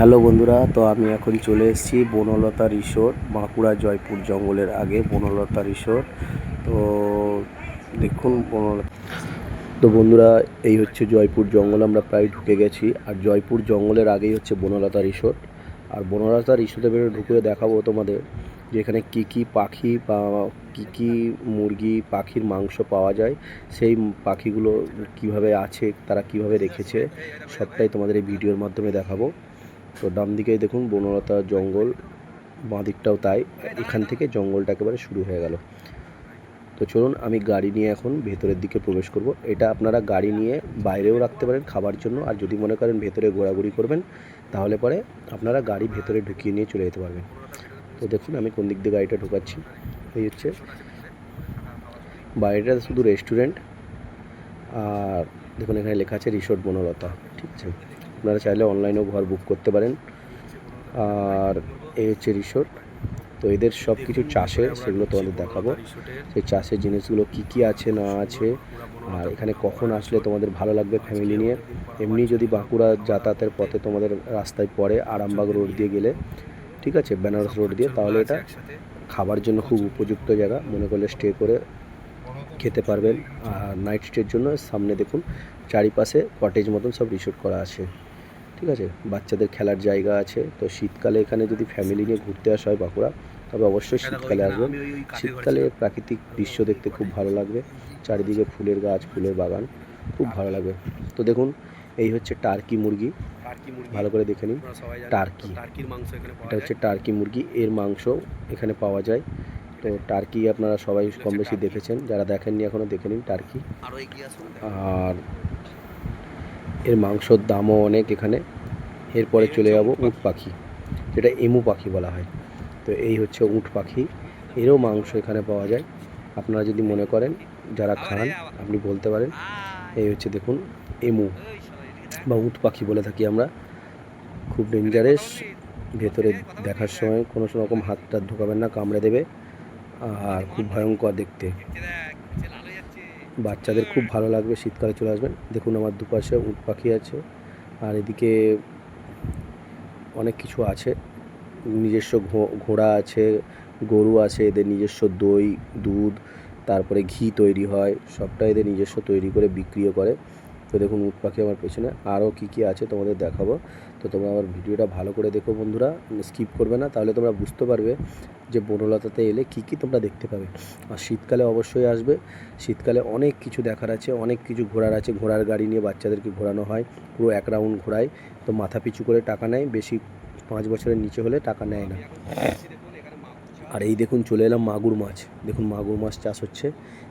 Hello বন্ধুরা, তো আমি এখন চলে এসেছি বনলতা রিসোর্ট, বাঁকুড়া জয়পুর জঙ্গলের আগে বনলতা রিসোর্ট। তো দেখুন বনলতা। তো বন্ধুরা, এই হচ্ছে জয়পুর জঙ্গল, আমরা প্রায় ঢুকে গেছি। আর জয়পুর জঙ্গলের আগেই হচ্ছে বনলতা রিসোর্ট। আর বনলতা রিসোর্টে বেরো, ঢুকে দেখাবো তোমাদের যে এখানে কী কী পাখি বা কী কী মুরগি, পাখির মাংস পাওয়া যায়। সেই পাখিগুলো কীভাবে আছে, তারা কীভাবে রেখেছে, সবটাই তোমাদের এই ভিডিওর মাধ্যমে দেখাবো। তো ডান দিকেই দেখুন বনলতা জঙ্গল, বাঁ দিকটাও তাই। এখান থেকে জঙ্গলটা একেবারে শুরু হয়ে গেল। তো চলুন আমি গাড়ি নিয়ে এখন ভেতরের দিকে প্রবেশ করব। এটা আপনারা গাড়ি নিয়ে বাইরেও রাখতে পারেন খাবার জন্য। আর যদি মনে করেন ভেতরে ঘোরাঘুরি করবেন, তাহলে পরে আপনারা গাড়ি ভেতরে ঢুকিয়ে নিয়ে চলে যেতে পারবেন। তো দেখুন আমি কোন দিক দিয়ে গাড়িটা ঢোকাচ্ছি। এই হচ্ছে বাইরেটা শুধু রেস্টুরেন্ট। আর দেখুন এখানে লেখা আছে রিসোর্ট বনলতা। ঠিক আছে। আপনারা চাইলে অনলাইনেও ঘর বুক করতে পারেন। আর এই হচ্ছে রিসোর্ট তো এদের সব কিছু চাষের সেগুলো তোমাদের দেখাবো। সেই চাষের জিনিসগুলো কি কি আছে, না আছে, আর এখানে কখন আসলে তোমাদের ভালো লাগবে ফ্যামিলি নিয়ে। এমনি যদি বাঁকুড়া যাতায়াতের পথে তোমাদের রাস্তায় পড়ে, আরামবাগ রোড দিয়ে গেলে, ঠিক আছে, বেনারস রোড দিয়ে, তাহলে এটা খাবার জন্য খুব উপযুক্ত জায়গা। মনে করলে স্টে করে খেতে পারবেন। আর নাইট স্টের জন্য সামনে দেখুন, চারিপাশে কটেজ মতন সব রিসোর্ট করা আছে। ঠিক আছে? বাচ্চাদের খেলার জায়গা আছে। তো শীতকালে এখানে যদি ফ্যামিলি নিয়ে ঘুরতে আসা হয় বাঁকুড়া তবে অবশ্যই শীতকালে আসবেন শীতকালে প্রাকৃতিক দৃশ্য দেখতে খুব ভালো লাগবে। চারিদিকে ফুলের গাছ ফুলের বাগান খুব ভালো লাগবে। তো দেখুন এই হচ্ছে টার্কি মুরগি। ভালো করে দেখে নিন। টার্কি। এটা হচ্ছে টার্কি মুরগি। এর মাংস এখানে পাওয়া যায়। তো টার্কি আপনারা সবাই কম বেশি দেখেছেন। যারা দেখেননি এখনও দেখে নিন টার্কি। আর এর মাংসর দামও অনেক এখানে। এরপরে চলে যাব উট পাখি। যেটা এমু পাখি বলা হয়। তো এই হচ্ছে উট পাখি। এরও মাংস এখানে পাওয়া যায়। আপনারা যদি মনে করেন যারা খান আপনি বলতে পারেন। এই হচ্ছে দেখুন এমু। বা উট পাখি বলে থাকি আমরা। খুব ডেঞ্জারাস ভেতরে দেখার সময় কোনো রকম হাতটা ঢোকাবেন না কামড়ে দেবে। আর খুব ভয়ঙ্কর দেখতে। বাচ্চাদের খুব ভালো লাগবে, শীতকালে চলে আসবেন। দেখুন আমার দুপাশে উট পাখি আছে, আর এদিকে অনেক কিছু আছে। নিজস্ব ঘোড়া আছে, গরু আছে, এদের নিজস্ব দই, দুধ, তারপরে ঘি তৈরি হয় সবটা এদের নিজস্ব তৈরি করে বিক্রিও করে। তো দেখুন উট পাখি আমার পেছনে। আরও কী কী আছে তোমাদের দেখাবো। তো তোমরা আমার ভিডিওটা ভালো করে দেখো বন্ধুরা, স্কিপ করবে না, তাহলে তোমরা বুঝতে পারবে যে বনলতাতে এলে কী কী তোমরা দেখতে পাবে? আর শীতকালে অবশ্যই আসবে। শীতকালে অনেক কিছু দেখার আছে, অনেক কিছু ঘোরার আছে। ঘোড়ার গাড়ি নিয়ে বাচ্চাদেরকে ঘোরানো হয়, পুরো এক রাউন্ড ঘোরায় তো মাথা পিছু করে টাকা নেয়, বেশি পাঁচ বছরের নিচে হলে টাকা নেয় না। আর এই দেখুন, চলে এলাম মাগুর মাছ। দেখুন, মাগুর মাছ চাষ হচ্ছে।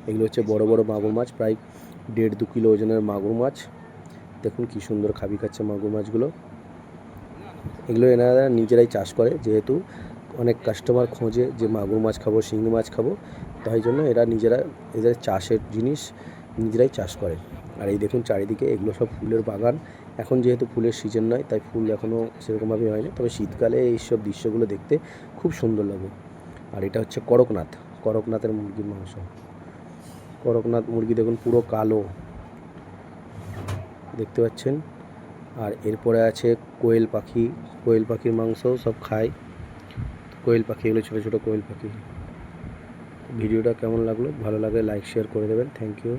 এগুলো হচ্ছে বড় বড় মাগুর মাছ, প্রায় দেড় দু কিলো ওজনের মাগুর মাছ। দেখুন, কি সুন্দর খাবি খাচ্ছে মাগুর মাছগুলো। এগুলো এনারা নিজেরাই চাষ করে, যেহেতু অনেক কাস্টমার খোঁজে যে মাগুর মাছ খাব, শিঙি মাছ খাব। তাই জন্য এরা নিজেরা এদের চাষের জিনিস নিজেরাই চাষ করে। আর এই দেখুন চারিদিকে এগুলো সব ফুলের বাগান। এখন যেহেতু ফুলের সিজন নয়, তাই ফুল এখনও সেরকমভাবে হয়নি। তবে শীতকালে এইসব দৃশ্যগুলো দেখতে খুব সুন্দর লাগে। আর এটা হচ্ছে করকনাথ। করকনাথের মুরগির মাংস। করকনাথ মুরগি দেখুন পুরো কালো। দেখতে পাচ্ছেন? আর এরপরে আছে কোয়েল পাখি। কোয়েল পাখির মাংসও সব খায়। কোয়েল পাখি এগুলো ছোটো ছোটো কোয়েল পাখি। ভিডিওটা কেমন লাগল? ভালো লাগলে লাইক শেয়ার করে দেবেন। Thank you